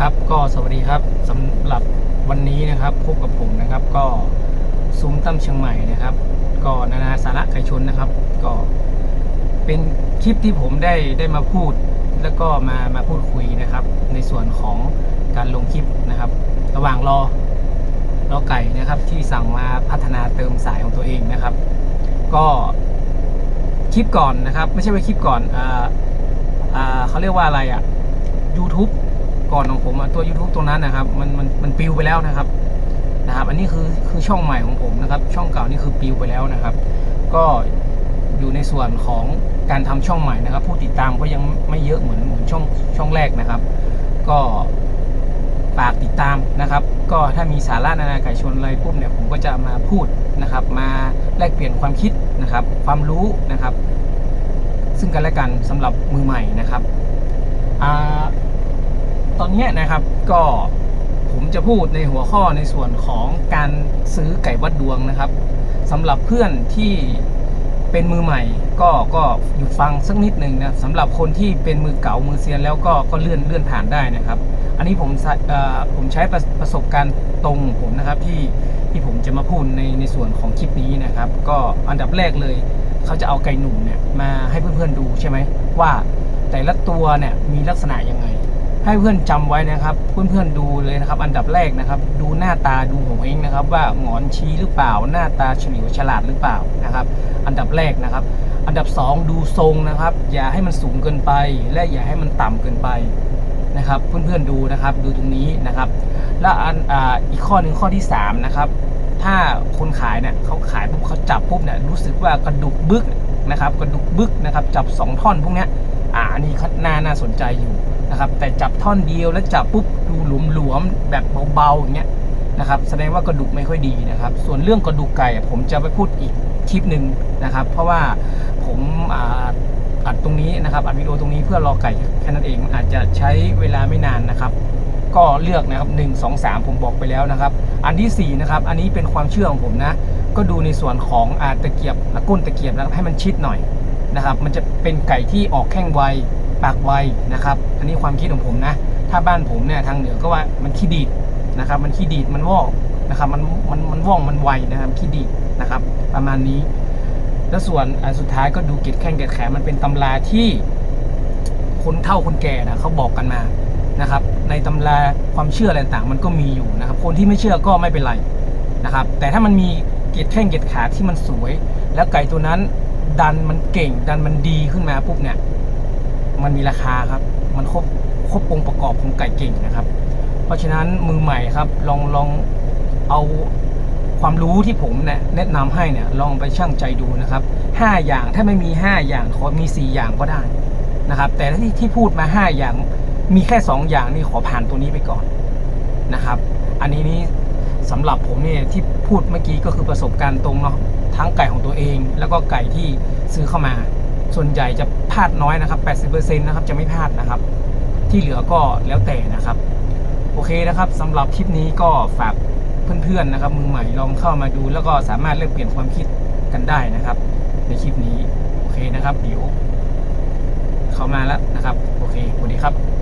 ครับก็สวัสดีครับสำหรับวันนี้นะครับพบกับผมนะครับ ก็ซุ้มตั้มเชียงใหม่นะครับ ก็นานาสาระไก่ชนนะครับ ก็เป็นคลิปที่ผมได้ได้มาพูด แล้วก็มามาพูดคุยนะครับ ในส่วนของการลงคลิปนะครับ ระหว่างรอรอไก่นะครับ ที่สั่งมาพัฒนาเติมสายของตัวเองนะครับ ก็คลิปก่อนนะครับ ไม่ใช่ว่าคลิปก่อนอ่าอ่าเขาเรียกว่าอะไรอะ YouTube ก่อนของผมตัว YouTube ตรงนั้นนะครับ มันมันมันปิวไปแล้วนะครับนะครับ อันนี้คือคือช่องใหม่ของผมนะครับ ช่องเก่านี่คือปิวไปแล้วนะครับ ก็อยู่ในส่วนของการทำช่องใหม่นะครับ ผู้ติดตามก็ยังไม่เยอะเหมือนเหมือนช่องช่องแรกนะครับ ก็ฝากติดตามนะครับ ก็ถ้ามีสาระนานาไก่ชนอะไรปุ๊บเนี่ยผมก็จะมาพูดนะครับ มาแลกเปลี่ยนความคิดนะครับ ความรู้นะครับ ซึ่งกันและกันสำหรับมือใหม่นะครับอ่า ตอนนี้นะครับก็ผมจะพูดในหัวข้อในส่วนของการซื้อไก่วัดดวงนะครับสำหรับเพื่อนที่เป็นมือใหม่ ก็ก็หยุดฟังสักนิดหนึ่งนะสำหรับคนที่เป็นมือเก่ามือเซียนแล้วก็ก็เลื่อนเลื่อนผ่านได้นะครับ อันนี้ผมใช้เอ่อผมใช้ประประสบการณ์ตรงของผมนะครับที่ที่ผมจะมาพูดในในส่วนของคลิปนี้นะครับ ก็อันดับแรกเลยเขาจะเอาไก่หนุ่มเนี่ยมาให้เพื่อนๆดูใช่ไหมว่าแต่ละตัวเนี่ยมีลักษณะยังไง ให้เพื่อนจำไว้นะครับเพื่อนๆดูเลยนะครับ อันดับแรกนะครับ ดูหน้าตาดูหัวเองนะครับ ว่าหงอนชี้หรือเปล่า หน้าตาเฉลียวฉลาดหรือเปล่านะครับ อันดับแรกนะครับ อันดับสองดูทรงนะครับ อย่าให้มันสูงเกินไป และอย่าให้มันต่ำเกินไปนะครับ เพื่อนๆดูนะครับ ดูตรงนี้นะครับ และอันออีกข้อหนึ่งข้อที่สามนะครับ ถ้าคนขายเนี่ยเขาขายปุ๊บเขาจับปุ๊บเนี่ยรู้สึกว่ากระดูกบึกนะครับ กระดูกบึกนะครับ จับสองท่อนพวกนี้อ่านนี้น่าน่าสนใจอยู่ นะครับแต่จับท่อนเดียวแล้วจับปุ๊บดูหลวมๆแบบเบาๆอย่างเงี้ยนะครับแสดงว่ากระดูกไม่ค่อยดีนะครับ ส่วนเรื่องกระดูกไก่ผมจะไปพูดอีกคลิปหนึ่งนะครับ เพราะว่าผมอัดตรงนี้นะครับอัดวิดีโอตรงนี้เพื่อรอไก่แค่นั้นเองอาจจะใช้เวลาไม่นานนะครับ ก็เลือกนะครับ1 2 3ผมบอกไปแล้วนะครับ อันที่4นะครับอันนี้เป็นความเชื่อของผมนะ ก็ดูในส่วนของอาตะเกียบก้นตะเกียบนะครับให้มันชิดหน่อยนะครับ มันจะเป็นไก่ที่ออกแข้งไว ปากไวนะครับ อันนี้ความคิดของผมนะ ถ้าบ้านผมเนี่ยทางเหนือก็ว่ามันขี้ดีดนะครับ มันขี้ดีดมันวอกนะครับ มันมันมันว่องมันไวนะครับขี้ดีดนะครับ ประมาณนี้ แล้วส่วนอันสุดท้ายก็ดูเกล็ดแข้งเกล็ดแขนมันเป็นตำราที่คนเฒ่าคนแก่นะเขาบอกกันมานะครับ ในตำราความเชื่ออะไรต่างมันก็มีอยู่นะครับ คนที่ไม่เชื่อก็ไม่เป็นไรนะครับ แต่ถ้ามันมีเกล็ดแข้งเกล็ดขาที่มันสวย แล้วไก่ตัวนั้นดันมันเก่ง ดันมันดีขึ้นมาปุ๊บเนี่ย มันมีราคาครับ มันครบครบองค์ประกอบของไก่เก่งนะครับ เพราะฉะนั้นมือใหม่ครับลองลองเอาความรู้ที่ผมเนี่ยแนะนำให้เนี่ยลองไปชั่งใจดูนะครับห้าอย่างถ้าไม่มีห้าอย่างขอมีสี่อย่างก็ได้นะครับ แต่ที่ที่พูดมาห้าอย่างมีแค่ 2 อย่างนี่ขอผ่านตัวนี้ไปก่อนนะครับ อันนี้นี่สำหรับผมเนี่ยที่พูดเมื่อกี้ก็คือประสบการณ์ตรงเนาะทั้งไก่ของตัวเอง แล้วก็ไก่ที่ซื้อเข้ามา ส่วนใหญ่จะพลาดน้อยนะครับ 80%นะครับจะไม่พลาดนะครับ ที่เหลือก็แล้วแต่นะครับ โอเคนะครับสำหรับคลิปนี้ก็ฝากเพื่อนๆนะครับ มือใหม่ลองเข้ามาดู แล้วก็สามารถเลือกเปลี่ยนความคิดกันได้นะครับ ในคลิปนี้ โอเคนะครับเดี๋ยวเข้ามาแล้วนะครับ โอเคสวัสดีครับ